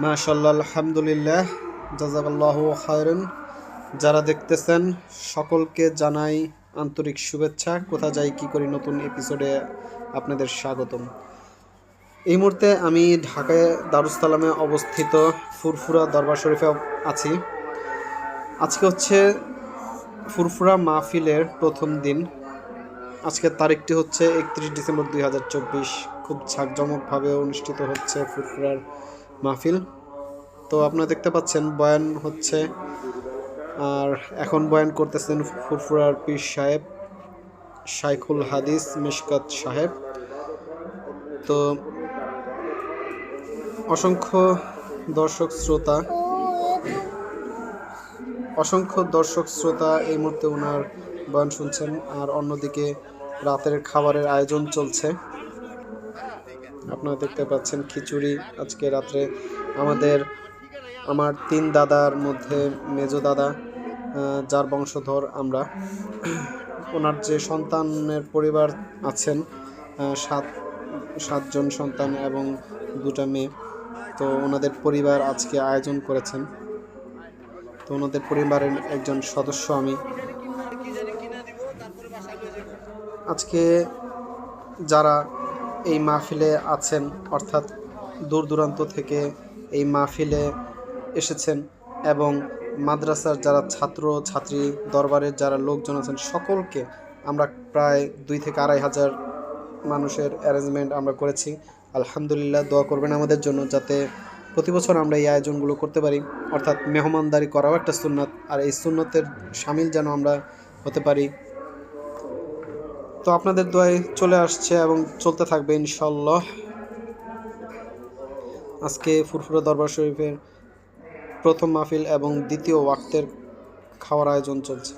মাশাল্লাহ আলহামদুলিল্লাহ, জাজাকাল্লাহ খায়রুন। যারা দেখতেছেন, সকলকে জানাই আন্তরিক শুভেচ্ছা। কোথা যাই, কি করি, নতুন এপিসোডে আপনাদের স্বাগতম। এই মুহূর্তে আমি ঢাকায় দারুসালামে অবস্থিত ফুরফুরা দরবার শরীফে আছি। আজকে হচ্ছে ফুরফুরা মাহফিলের প্রথম দিন। আজকের তারিখটি হচ্ছে একত্রিশ ডিসেম্বর দুই হাজার চব্বিশ। খুব ঝাঁকজমকভাবে অনুষ্ঠিত হচ্ছে ফুরফুরার মাহফিল। তো আপনারা দেখতে পাচ্ছেন, বয়ান হচ্ছে। আর এখন বয়ান করতেছেন ফুরফুরার পীর সাহেব, শাইখুল হাদিস মিশকাত সাহেব। তো অসংখ্য দর্শক শ্রোতা, অসংখ্য দর্শক শ্রোতা এই মুহূর্তে ওনার বয়ান শুনছেন। আর অন্যদিকে রাতের খাবারের আয়োজন চলছে। আপনারা দেখতে পাচ্ছেন খিচুড়ি। আজকে রাত্রে আমাদের, আমার তিন দাদার মধ্যে মেজো দাদা যার বংশধর আমরা। ওনার যে সন্তানের পরিবার আছেন সাত, সাতজন সন্তান এবং দুটা মেয়ে, তো ওনাদের পরিবার আজকে আয়োজন করেছেন। তো ওনাদের পরিবারের একজন সদস্য আমি। আজকে যারা এই মাহফিলে আছেন, অর্থাৎ দূর দূরান্ত থেকে এই মাহফিলে এসেছেন এবং মাদ্রাসার যারা ছাত্র, ছাত্রী, দরবারের যারা লোকজন আছেন, সকলকে আমরা প্রায় দুই থেকে আড়াই হাজার মানুষের অ্যারেঞ্জমেন্ট আমরা করেছি। আলহামদুলিল্লাহ, দোয়া করবেন আমাদের জন্য যাতে প্রতি বছর আমরা এই আয়োজনগুলো করতে পারি। অর্থাৎ মেহমানদারি করাও একটা সুন্নাত, আর এই সুন্নতের সামিল যেন আমরা হতে পারি। তো আপনাদের দোয়ায় চলে আসছে এবং চলতে থাকবে ইনশাল্লাহ আজকে ফুরফুরে দরবার শরীফের প্রথম মাহফিল এবং দ্বিতীয় ওয়াক্তের খাওয়ার আয়োজন চলছে।